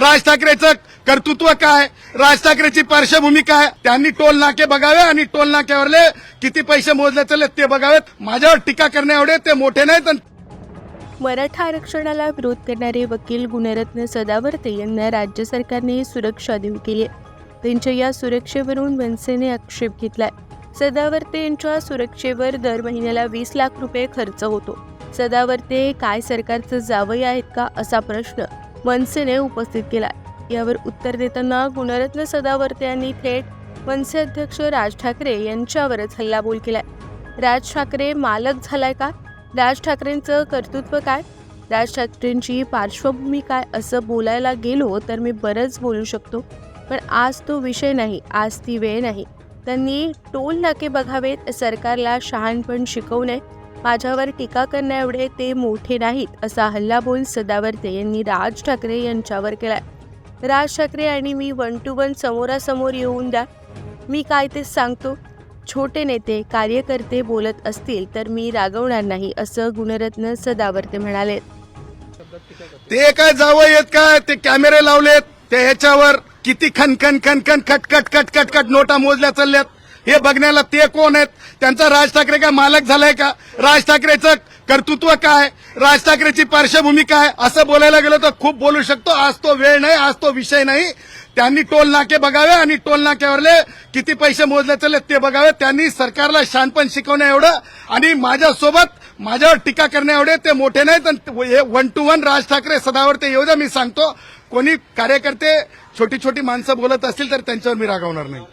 राज ठाकरेचं कर्तृत्व काय? राज ठाकरेची पार्श्वभूमी काय? त्यांनी टोल नाके बघावे आणि टोल नाक्यावरले किती पैसे मोजले चालले ते बघावेत. माझ्यावर टीका करणे एवढे ते मोठे नाहीत मराठा आरक्षणाला विरोध करणारे वकील गुणरत्न सदावर्ते यांना राज्य सरकारने सुरक्षा देऊ केली. आहे त्यांच्या या सुरक्षेवरून मनसेने आक्षेप घेतलाय. सदावर्ते यांच्या सुरक्षेवर दर महिन्याला वीस लाख रुपये खर्च होतो. सदावर्ते काय सरकारचं जावई आहेत का? असा प्रश्न. मनसेने उपस्थित केला यावर उत्तर देताना गुणरत्न सदावर्ते यांनी थेट मनसे अध्यक्ष राज ठाकरे यांच्यावरच हल्लाबोल केलाय. राज ठाकरे मालक झालाय का? राज ठाकरेंचं कर्तृत्व काय? राज ठाकरेंची पार्श्वभूमी काय? असं बोलायला गेलो तर मी बरंच बोलू शकतो. पण आज तो विषय नाही. आज ती वेळ नाही. त्यांनी टोल नाके बघावेत सरकारला शहाणपण शिकवू नये. माझ्यावर टीका करण्याएवढे ते मोठे नाहीत असा हल्लाबोल सदावर्ते यांनी राज ठाकरे यांच्यावर केलाय. राज ठाकरे आणि मी वन टू वन समोरासमोर येऊन द्या. मी काय ते सांगतो? छोटे नेते कार्यकर्ते बोलत असतील तर मी रागवणार नाही असं गुणरत्न सदावर्ते म्हणाले. ते काय जावं येत काय? ते कॅमेरे लावलेत ते ह्याच्यावर किती खनखन खनखन खटखट खटखट खट नोटा मोजल्या चालल्यात. हे बघण्याला ते कोण आहेत? त्यांचा राज ठाकरे काय मालक झालाय का? राज ठाकरेचं कर्तृत्व काय? राज ठाकरेची पार्श्वभूमी काय? असं बोलायला गेलो तर खूप बोलू शकतो. आज तो वेळ नाही आज तो विषय नाही. त्यांनी टोल नाके बघावे आणि टोल नाक्यावरले किती पैसे मोजले चालले ते बघावे. त्यांनी सरकारला शानपण शिकवण्या एवढं आणि माझ्यासोबत माझ्यावर टीका करण्या एवढे ते मोठे नाहीत आणि हे one to one Raj Thackeray Sadavarte येऊ द्या मी सांगतो. कोणी कार्यकर्ते छोटी छोटी माणसं बोलत असतील तर त्यांच्यावर मी रागावणार नाही.